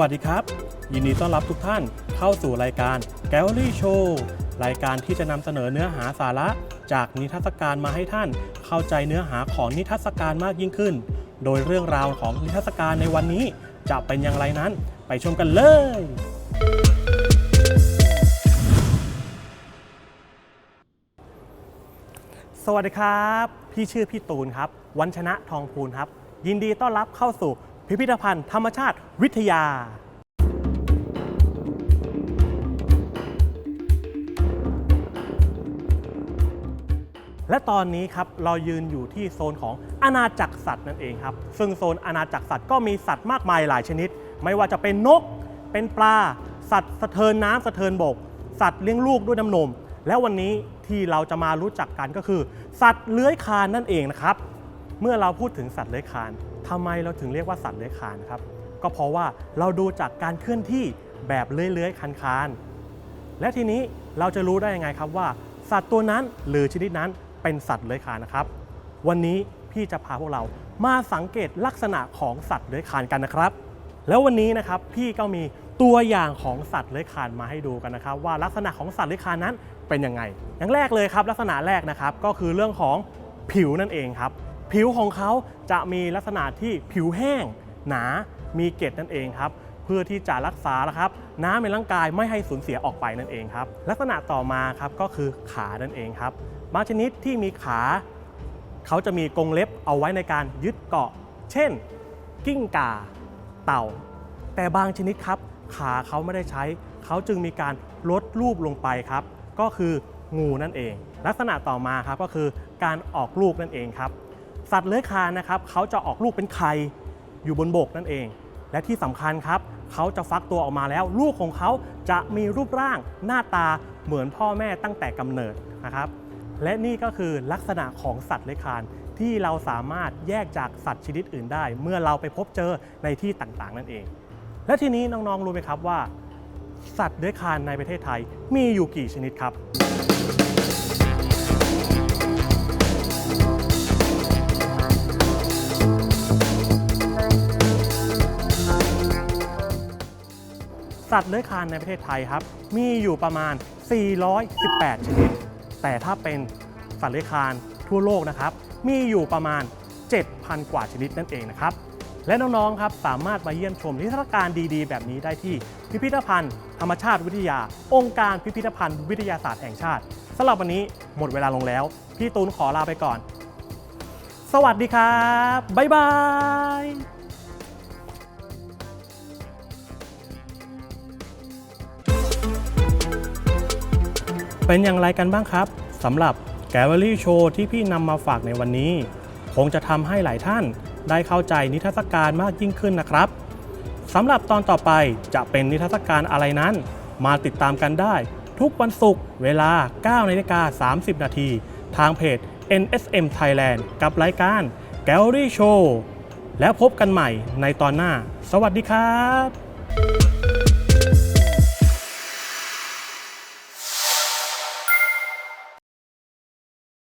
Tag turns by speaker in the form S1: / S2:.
S1: วัสดีครับ ยินดีต้อนรับทุกท่านเข้าสู่รายการ Gallery Show รายการที่จะนำเสนอเนื้อหาสาระ จากนิทรรศการมาให้ท่าน เข้าใจเนื้อหาของนิทรรศการมากยิ่งขึ้น โดยเรื่องราวของนิทรรศการในวันนี้ จะเป็นอย่างไรนั้น ไปชมกันเลย สวัสดีครับ พี่ชื่อพี่ตูนครับ วันชนะทองพูนครับ ยินดีต้อนรับเข้าสู่ พิพิธภัณฑ์ธรรมชาติวิทยา และตอนนี้ครับเรายืนอยู่ที่โซนของอาณาจักรสัตว์นั่นเองครับ ซึ่งโซนอาณาจักรสัตว์ก็มีสัตว์มากมายหลายชนิด ไม่ว่าจะเป็นนก เป็นปลา สัตว์สะเทินน้ำสะเทินบก สัตว์เลี้ยงลูกด้วยน้ำนม และวันนี้ที่เราจะมารู้จักกันก็คือ สัตว์เลื้อยคลานนั่นเองนะครับ เมื่อเราพูดถึงสัตว์เลื้อยคลาน ทำไมเราถึงเรียกว่าสัตว์เลื้อยคลานครับ ก็เพราะว่าเราดูจากการเคลื่อนที่แบบเลื้อยๆคลานๆและทีนี้เราจะรู้ได้ยังไงครับว่า สัตว์ตัวนั้นหรือชนิดนั้นเป็นสัตว์เลื้อยคลานนะครับ วันนี้พี่จะพาพวกเรามาสังเกตลักษณะของสัตว์เลื้อยคลานกันนะครับ แล้ววันนี้นะครับพี่ก็มีตัวอย่างของสัตว์เลื้อยคลานมาให้ดูกันนะครับ ว่าลักษณะของสัตว์เลื้อยคลานนั้นเป็นยังไง อย่างแรกเลยครับ ลักษณะแรกนะครับก็คือเรื่องของผิวนั่นเองครับ ผิวของเขาจะมีลักษณะที่ผิวแห้ง หนามีเกล็ดนั่นเองครับเพื่อที่จะรักษานะครับน้ำในร่างกายไม่ให้สูญเสียออกไปนั่นเองครับลักษณะต่อมาครับก็คือขานั่นเองครับบางชนิดที่มีขา เขาจะมีกรงเล็บเอาไว้ในการยึดเกาะ เช่น กิ้งก่า เต่า แต่บางชนิดครับ ขาเขาไม่ได้ใช้ เขาจึงมีการลดรูปลงไปครับ ก็คืองูนั่นเอง ลักษณะต่อมาครับก็คือการออกลูกนั่นเองครับ สัตว์เลื้อยคลานนะครับเขาจะออกลูกเป็นไข่อยู่บนบกนั่นเอง และที่สำคัญครับเขาจะฟักตัวออกมาแล้ว ลูกของเขาจะมีรูปร่างหน้าตาเหมือนพ่อแม่ตั้งแต่กำเนิดนะครับและนี่ก็คือลักษณะของสัตว์เลื้อยคลานที่เราสามารถแยกจากสัตว์ชนิดอื่นได้ เมื่อเราไปพบเจอในที่ต่างๆ นั่นเอง และทีนี้น้องๆรู้ไหมครับว่า สัตว์เลื้อยคลานในประเทศไทยมีอยู่กี่ชนิดครับ สัตว์เลื้อยคลานในประเทศไทยครับ มีอยู่ประมาณ 418 ชนิด แต่ถ้าเป็นสัตว์เลื้อยคลานทั่วโลกนะครับ มีอยู่ประมาณ 7,000 กว่าชนิดนั่นเองนะครับ และน้องๆครับสามารถมาเยี่ยมชมนิทรรศการดีๆ แบบนี้ได้ที่พิพิธภัณฑ์ ธรรมชาติวิทยา องค์การพิพิธภัณฑ์วิทยาศาสตร์แห่งชาติสำหรับวันนี้หมดเวลาลงแล้ว พี่ตูนขอลาไปก่อน สวัสดีครับ บ๊ายบาย เป็นอย่างไรกันบ้างครับสำหรับแกลเลอรี่โชว์ที่พี่นำมาฝากในวันนี้ คงจะทำให้หลายท่านได้เข้าใจนิทรรศการมากยิ่งขึ้นนะครับสำหรับตอนต่อไปจะเป็นนิทรรศการอะไรนั้น มาติดตามกันได้ ทุกวันศุกร์เวลา9นาฬิกา30 นาทีทางเพจ NSM Thailand กับรายการ Gallery Show แล้วพบกันใหม่ในตอนหน้า สวัสดีครับ